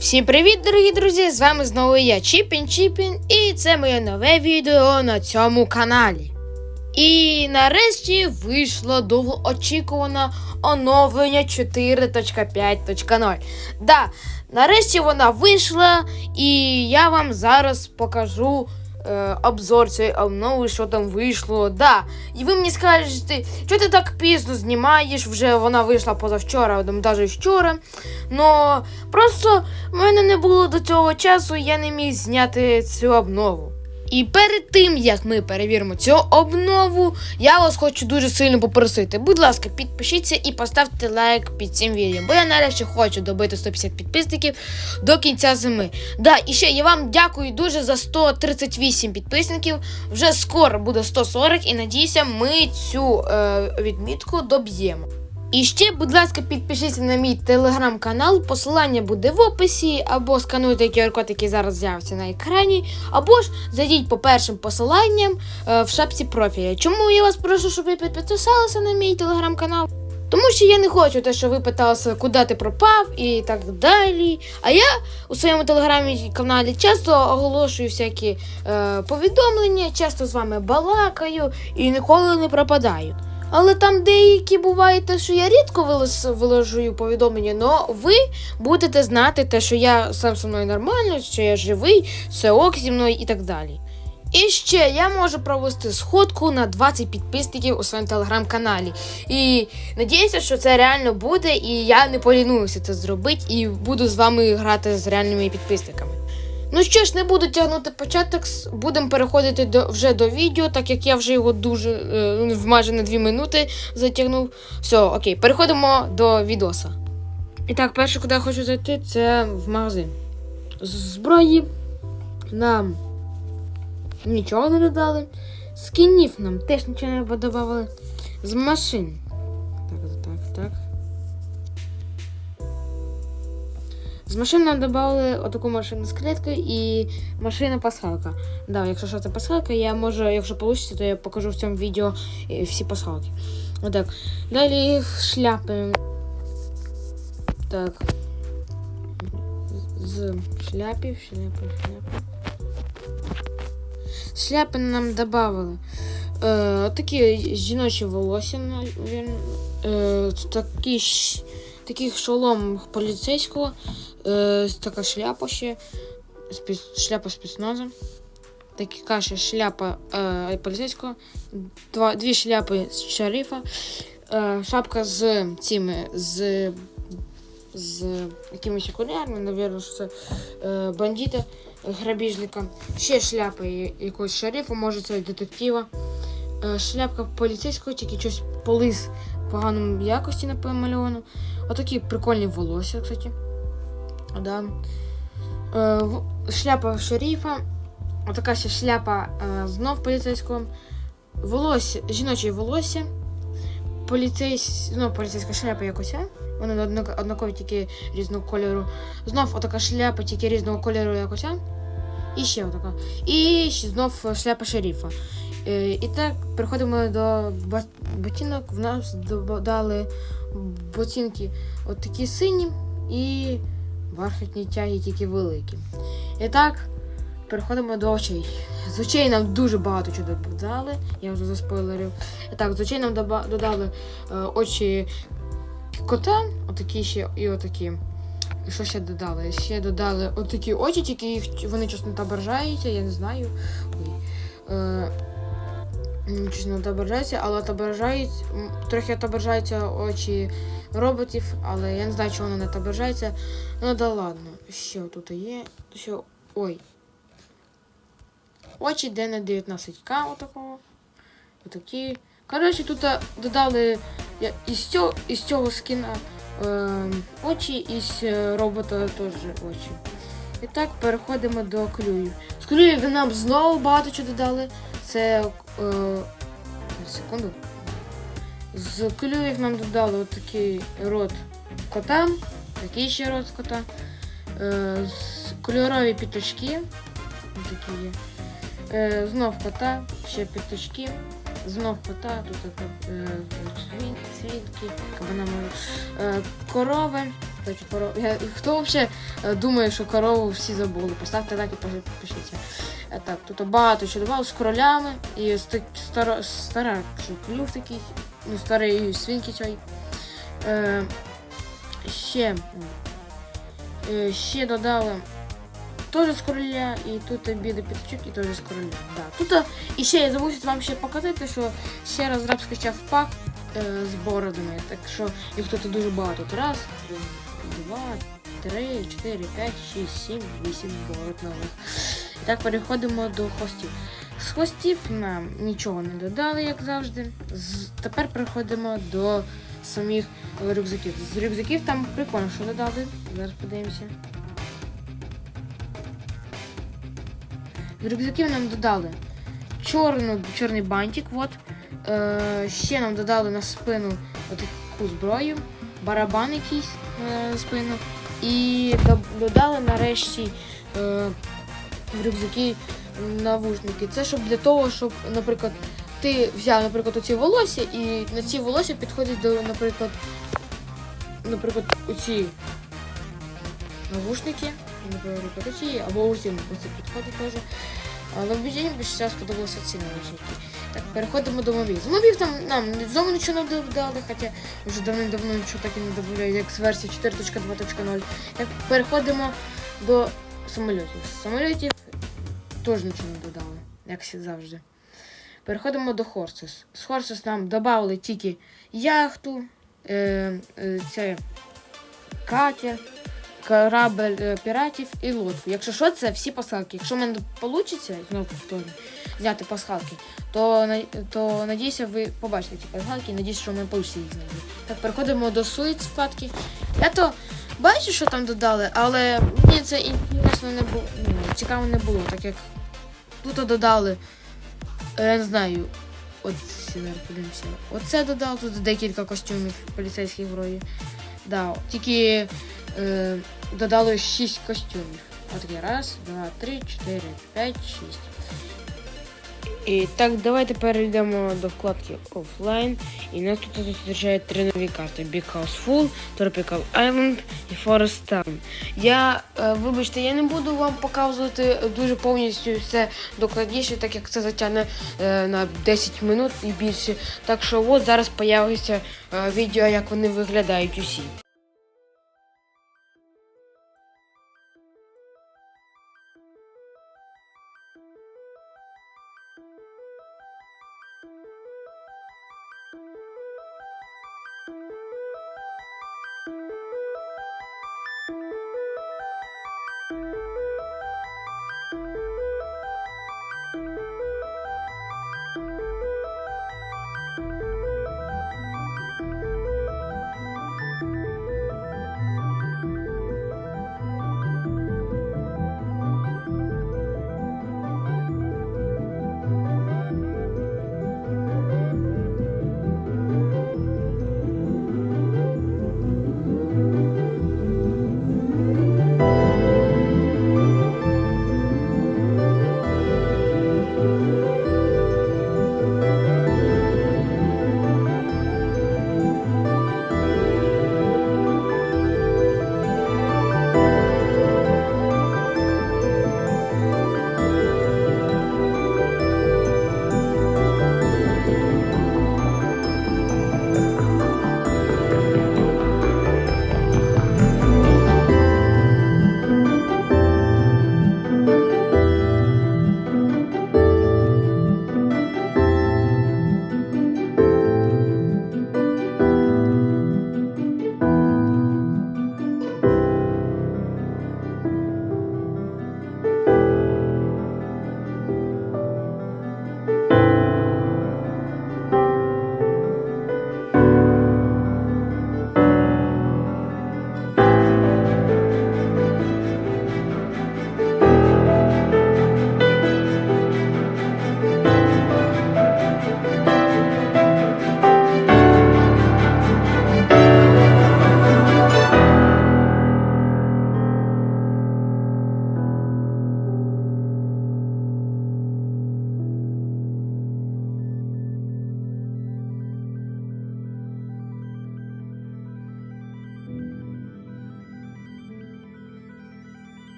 Всім привіт, дорогі друзі! З вами знову я Чіпін Чіпін, і це моє нове відео на цьому каналі. І нарешті вийшло довгоочікуване оновлення 4.5.0. Да, нарешті вона вийшла, і я вам зараз покажу е, обзор цієї обнови, що там вийшло. Да. І ви мені скажете, що ти так пізно знімаєш, вже вона вийшла позавчора, навіть вчора. Но просто в мене не було до цього часу, я не міг зняти цю обнову. І перед тим, як ми перевіримо цю обнову, я вас хочу дуже сильно попросити. Будь ласка, підпишіться і поставте лайк під цим відео, бо я нарешті хочу добити 150 підписників до кінця зими. Да, і ще я вам дякую дуже за 138 підписників. Вже скоро буде 140, і надіюся, ми цю е, відмітку доб'ємо. І ще, будь ласка, підпишіться на мій телеграм-канал. Посилання буде в описі, або скануйте QR-код, який зараз з'явиться на екрані, або ж зайдіть по першим посиланням е, в шапці профіля. Чому я вас прошу, щоб ви підписалися на мій телеграм-канал? Тому що я не хочу те, що ви питалися, куди ти пропав і так далі. А я у своєму телеграмі-каналі часто оголошую всякі е, повідомлення, часто з вами балакаю і ніколи не пропадаю. Але там деякі буває те, що я рідко виложую повідомлення, але ви будете знати те, що я сам зі мною нормально, що я живий, все ок зі мною і так далі. І ще я можу провести сходку на 20 підписників у своєму телеграм-каналі. І надіюся, що це реально буде, і я не полінуюся це зробити, і буду з вами грати з реальними підписниками. Ну що ж, не буду тягнути початок, будемо переходити до, вже до відео, так як я вже його дуже е, майже на 2 минути затягнув. Все, окей, переходимо до відоса. І так, перше, куди я хочу зайти, це в магазин. З зброї нам нічого не додали. Скінів нам теж нічого не додавали. З машин. Так, так, так. З машин нам додали отаку машину з клеткою і машина пасхалка. Да, якщо що це пасхалка, я можу, якщо вийде, то я покажу в цьому відео е, всі пасхалки. Отак. Далі шляпи. Так. З шляпів, шляпи, шляпи. Шляпи нам додали. Е, такі жіночі волосся. Е, такі, такий шолом поліцейського. Е, така шляпа ще. Шляпа спецназа. Така ще шляпа е, поліцейського. Два, дві шляпи з шерифа. Е, шапка з цими, з, з якимись окулярами, навірно, що це е, бандита, грабіжника. Ще шляпа я- якогось шерифа, може це детектива. Е, шляпка поліцейського, тільки щось полис поганому якості напомальовано. Отакі прикольні волосся, кстати. Да. Е, шляпа шерифа. Отака ще шляпа е, знов поліцейського. Волосся, жіноче волосся. Поліцейсь, знов поліцейська шляпа якось? Вони однакові тільки різного кольору. Знов отака шляпа, тільки різного кольору якось? І ще отака. І знов шляпа шерифа. Е, і так, переходимо до ботинок. В нас додали ботинки от сині і бархатні тяги тільки великі. І так, переходимо до очей. З очей нам дуже багато чого додали, я вже заспойлерив. І так, з очей нам додали е, очі кота, отакі ще і отакі. І що ще додали? Ще додали отакі очі, тільки їх вони не отображаються, я не знаю. Ой. Е, не отображається, але отображають, трохи отображаються очі роботів, але я не знаю, чого воно не отображається. Ну да ладно. Що тут є? Що. Ой. Очі де на 19к отакого. Отакі. Коротше, тут додали я- із цього, із цього скіна е, очі, із е, робота теж очі. І так, переходимо до клюїв. З клюїв нам знову багато чого додали. Це. Е, секунду. З клюїв нам додали отакий рот кота, такий ще рот кота. Е, з- кольорові піточки. Такі є. Е, знов кота, ще піточки. Знов кота, тут е, свін- свідки, кабана, е, корови. Кстати, коров... Я... Хто взагалі думає, що корову всі забули? Поставте лайк і пиши- пишіть. Е, Так, тут багато що додав з королями і з так... стара... стара клюв такий, ну, старий свинки цей. Е... Ще. Е... Ще додали теж з короля, і тут білий п'ятачок, і теж з короля. Да. Тут і ще я забув вам ще показати, що ще раз раб скачав пак з бородами. Так що їх тут дуже багато. Раз, два, три, чотири, п'ять, шість, сім, вісім бород нових. Так переходимо до хвостів. З хвостів нам нічого не додали, як завжди. З... Тепер переходимо до самих рюкзаків. З рюкзаків там прикольно, що додали. Зараз подивимося. З рюкзаків нам додали чорну, чорний бантик. От. Е, ще нам додали на спину таку зброю, барабан якийсь е, на спину. І додали нарешті е, в рюкзаки навушники. Це щоб для того, щоб, наприклад, ти взяв, наприклад, оці волосся, і на ці волосся підходять до, наприклад, наприклад, оці навушники, наприклад, оці, або оці, оці підходять теж. Але бюджеті більше сподобалися ці навушники. Так, переходимо до мобів. З мобів там нам знову нічого не додали, хоча вже давним-давно нічого так і не додають, як з версії 4.2.0. Так, переходимо до самольотів. З самольотів теж нічого не додали, як завжди. Переходимо до Хорсес. З Хорсес нам додали тільки яхту, е, е, це катер, корабель е, піратів і лодку. Якщо що, це всі пасхалки. Якщо в мене вийде, знову повторюю, зняти пасхалки, то, то надіюся, ви побачите ці пасхалки і надіюся, що в мене вийде їх знайти. Так, переходимо до суїт вкладки. Я то бачу, що там додали, але мені це інтересно не було. Ну, цікаво не було, так як тут додали. е, Я не знаю. От подивимося. Оце додав, тут декілька костюмів поліцейських вроді. Да, тільки е, додали 6 костюмів. От є раз, два, три, чотири, п'ять, шість. І так, давайте перейдемо до вкладки Offline. І нас тут зустрічають три нові карти: Big House Full, Tropical Island і Forest Town. Я, е, вибачте, я не буду вам показувати дуже повністю все докладніше, так як це затягне е, на 10 минут і більше. Так що от зараз появиться е, відео, як вони виглядають усі.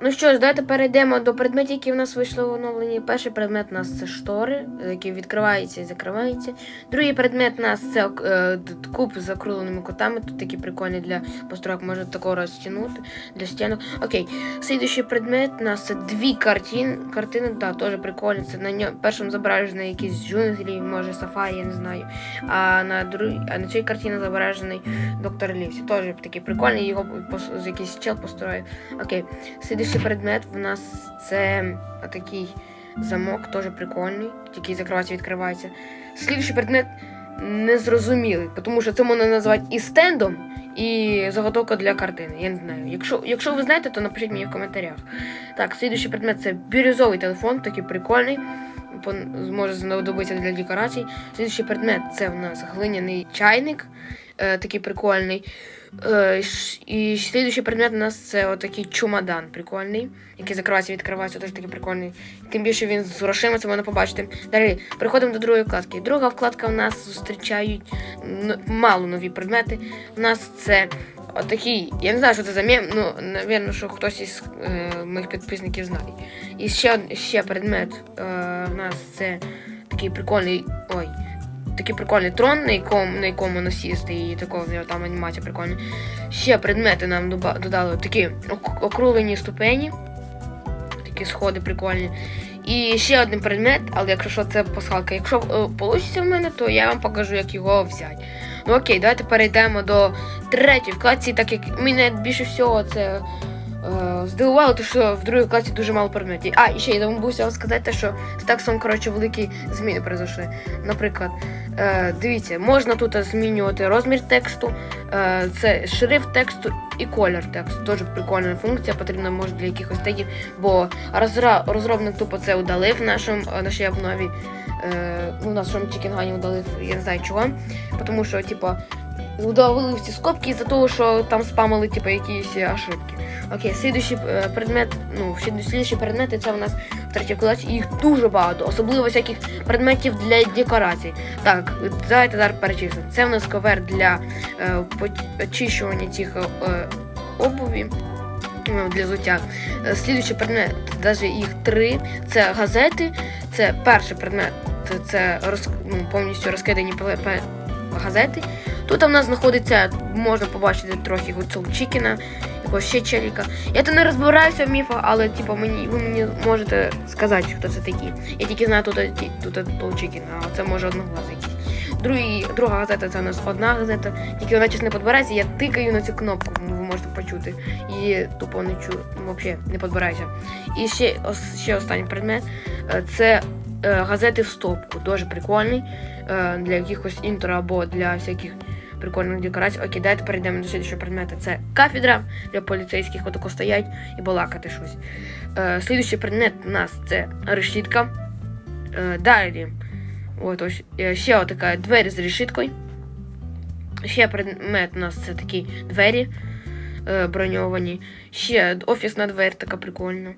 Ну що ж, давайте перейдемо до предметів, які в нас вийшли в оновленні. Перший предмет у нас це штори, які відкриваються і закриваються. Другий предмет у нас це е, куб з закругленими кутами. Тут такі прикольні для постройок, можна такого розтягнути для стінок. Окей. Слідуючий предмет у нас це дві картин, картини, да, теж прикольні. Це на ньому першому зображений якийсь джунглі, може сафарі, я не знаю. А на другій, а на цій картині зображений доктор Лівсі. Теж такий прикольний, його якийсь чел построїв. Окей. Предмет в нас це такий замок, теж прикольний, який закривається відкривається. Слідуючий предмет незрозумілий, тому що це можна назвати і стендом, і заготовка для картини. Я не знаю. Якщо, якщо ви знаєте, то напишіть мені в коментарях. Так, слідуючий предмет це бірюзовий телефон, такий прикольний. пон- Може знадобитися для декорацій. Слідуючий предмет це в нас глиняний чайник, е, такий прикольний. І слідуючий предмет у нас це отакий чумадан прикольний, який закривається відкривається, теж такий прикольний. Тим більше він з грошима, це можна побачити. Далі переходимо до другої вкладки. Друга вкладка у нас зустрічають мало нові предмети. У нас це отакий, я не знаю, що це за мем, ну, напевно, що хтось із е, моїх підписників знає. І ще, ще предмет е, у нас це такий прикольний. Ой. Такий прикольний трон, на якому, на якому насісти, і такого там анімація прикольна. Ще предмети нам додали такі округлені ступені, такі сходи прикольні. І ще один предмет, але якщо що, це пасхалка. Якщо вийде в мене, то я вам покажу, як його взяти. Ну окей, давайте перейдемо до третьої вкладці, так як мене більше всього це здивувало, те, що в другій класі дуже мало предметів. А, і ще я забувся вам сказати, що з текстом, коротше, великі зміни произошли. Наприклад, е, дивіться, можна тут змінювати розмір тексту, е, це шрифт тексту і колір тексту. Дуже прикольна функція, потрібна може для якихось тегів, бо розробник тупо це удалив в нашому е, нашій обнові. Е, ну, в нашому чекінгані удалив, я не знаю чого. Тому що, типа, удалили всі скобки із-за того, що там спамили, типа, якісь ошибки. Окей, слідуючий е, предмет, ну, слід- слідуючі предмети це у нас в третій класі, їх дуже багато, особливо всяких предметів для декорацій. Так, давайте зараз перечислимо. Це в нас ковер для е, очищування цих е, обуві. ну, Для взуття. Е, Слідуючий предмет, навіть їх три. Це газети. Це перший предмет, це роз, ну, повністю розкидані газети. Тут у нас знаходиться, можна побачити трохи гуцул Чікіна, якогось ще челіка. Я то не розбираюся в міфах, але типу, мені, ви мені можете сказати, хто це такі. Я тільки знаю тут, тут Чікін, а це може одноглазий якийсь. Другий, друга газета це у нас одна газета, тільки вона щось не підбирається, я тикаю на цю кнопку, ви можете почути. І тупо не чую, взагалі не підбирається. І ще, ще останній предмет е, це газети в стопку. Дуже прикольний е, для якихось інтро або для всяких прикольних декорацій. Окей, давайте перейдемо до слідчого предмету. Це кафедра для поліцейських, отако стоять і балакати щось. Е, слідуючий предмет у нас це решітка. Е, далі. От ось е, ще отака двері з решіткою. Ще предмет у нас це такі двері е, броньовані. Ще офісна двері така прикольна.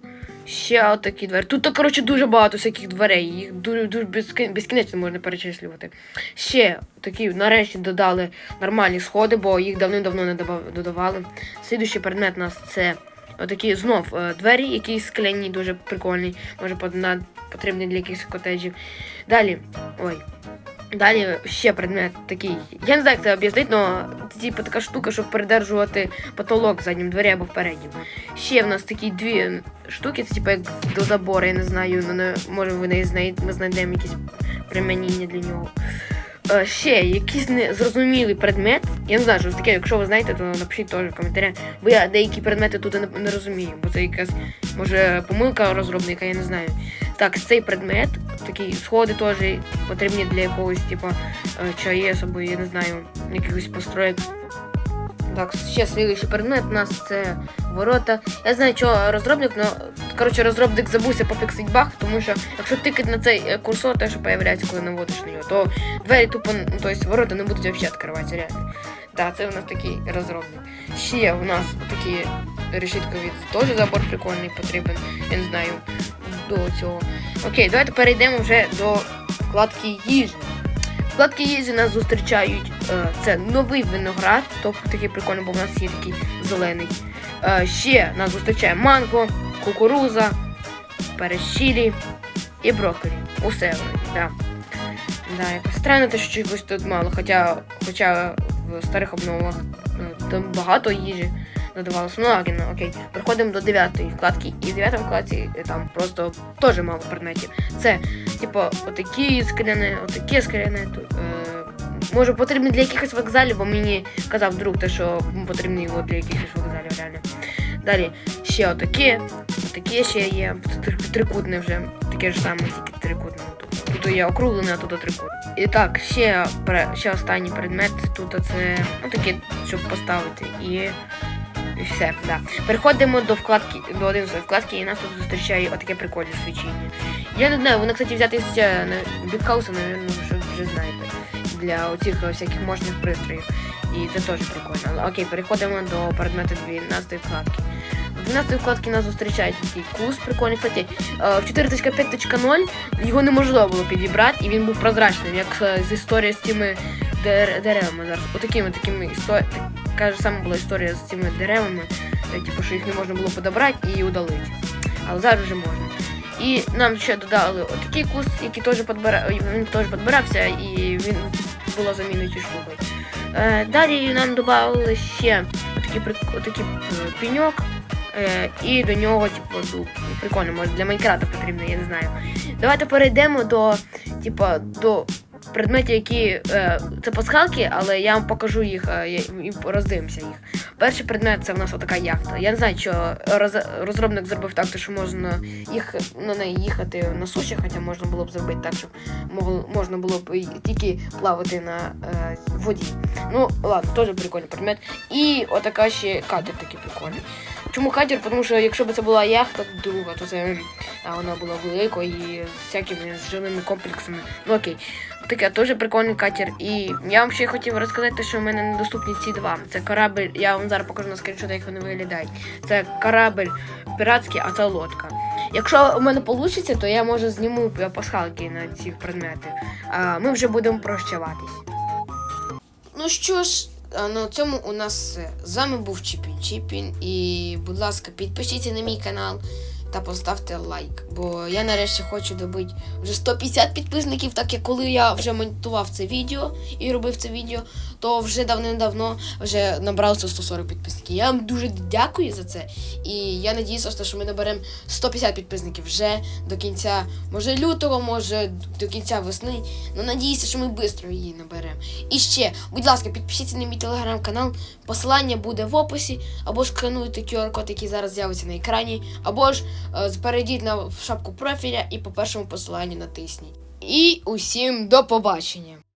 Ще отакі двері. Тут, коротше, дуже багато всяких дверей. Їх дуже, дуже безкінечно можна перечислювати. Ще такі, нарешті, додали нормальні сходи, бо їх давним-давно не додавали. Слідуючий предмет у нас це отакі знов е, двері, які скляні, дуже прикольні. Може, потрібні для якихось котеджів. Далі. Ой. Далі ще предмет такий. Я не знаю, як це об'яснити, але типу така штука, щоб придержувати потолок заднім двері або в переднім. Ще в нас такі дві штуки, це типу як до забору, я не знаю, не, може ви не знайдемо, ми знайдемо якісь примінення для нього. Е, ще якийсь незрозумілий предмет. Я не знаю, що це таке, якщо ви знаєте, то напишіть теж в коментарях. Бо я деякі предмети тут не, не розумію, бо це якась може помилка розробника, я не знаю. Так, цей предмет, такі сходи теж потрібні для якогось, типу, е, ЧАЕС або я не знаю, якихось построєк. Так, ще слідуючий предмет у нас це ворота. Я знаю, що розробник, ну коротше, розробник забувся пофіксити баг, тому що якщо тикати на цей е, курсор, те, що появляється, коли наводиш на нього, то двері тупо, тобто ворота не будуть взагалі відкриватися реально. Так, це у нас такий розробник. Ще у нас такі решіткові теж забор прикольний потрібен. Я не знаю до цього. Окей, давайте перейдемо вже до вкладки їжі. вкладці їжі нас зустрічають. е, Це новий виноград, тобто такий прикольний, бо в нас є такий зелений. Е, Ще нас зустрічає манго, кукуруза, перещілі і брокколі. Усе да. Да, якось странно, те, що чогось тут мало, хоча, хоча в старих обновах е, там багато їжі додавалося. Ну, окей, окей. Переходимо до дев'ятої вкладки, і в дев'ятій вкладці е, там просто теж мало предметів. Це, типу, отакі скрини, отакі скрини. Е, може потрібні для якихось вокзалів, бо мені казав друг, те, що потрібні його для якихось вокзалів реально. Далі ще отакі, отакі ще є, три- трикутне вже, таке ж саме, тільки трикутне. Тут, є округлене, а тут трикутне. І так, ще, ще останній предмет, тут це, ну таке, щоб поставити. І і все, да. Переходимо до вкладки, до 11 вкладки, і нас тут зустрічає отаке прикольне свічіння. Я не знаю, воно, кстати, взяти з Бікхауса, напевно, що вже знаєте. Для оцих всяких можних пристроїв. І це теж прикольно. Окей, переходимо до предмету 12 вкладки. В 12 вкладці нас зустрічає такий кус прикольний. Кстати, е, в 4.5.0 його неможливо було підібрати, і він був прозрачним, як е, з історії з тими дер- деревами зараз. Отакими такими історіями. Така ж сама була історія з цими деревами, е, типу, що їх не можна було подобрати і удалити. Але зараз вже можна. І нам ще додали отакий куст, який теж підбира... він теж підбирався, і він було заміною цією штукою. Е, далі нам додали ще отакий, прик- е, пеньок. Е, і до нього, типу, ну, прикольно, може для Майнкрафта потрібно, я не знаю. Давайте перейдемо до, типу, до предметів, які е, це пасхалки, але я вам покажу їх е, і роздивимося їх. Перший предмет це в нас отака яхта. Я не знаю, що роз, розробник зробив так, що можна їх на неї їхати на суші, хоча можна було б зробити так, щоб можна було б тільки плавати на е, воді. Ну, ладно, теж прикольний предмет. І отака ще катер такий прикольний. Чому катер? Тому що якщо б це була яхта друга, то це а вона була великою і з всякими жилими комплексами. Ну окей. Таке теж прикольний катер. І я вам ще хотів розказати, що в мене недоступні ці два. Це корабль, я вам зараз покажу на скріншотах, як вони виглядають. Це корабль піратський, а це лодка. Якщо у мене вийде, то я може зніму пасхалки на ці предмети. А ми вже будемо прощаватись. Ну що ж, на цьому у нас все. З вами був Чіпін Чіпін. І, будь ласка, підпишіться на мій канал та поставте лайк. Бо я нарешті хочу добити вже 150 підписників, так як коли я вже монтував це відео і робив це відео, то вже давним-давно вже набралося 140 підписників. Я вам дуже дякую за це. І я надіюся, що ми наберемо 150 підписників вже до кінця, може лютого, може до кінця весни. Ну надіюся, що ми швидко її наберемо. І ще, будь ласка, підпишіться на мій телеграм-канал. Посилання буде в описі, або скануйте QR-код, який зараз з'явиться на екрані, або ж перейдіть на шапку профіля і по першому посиланню натисніть. І усім до побачення!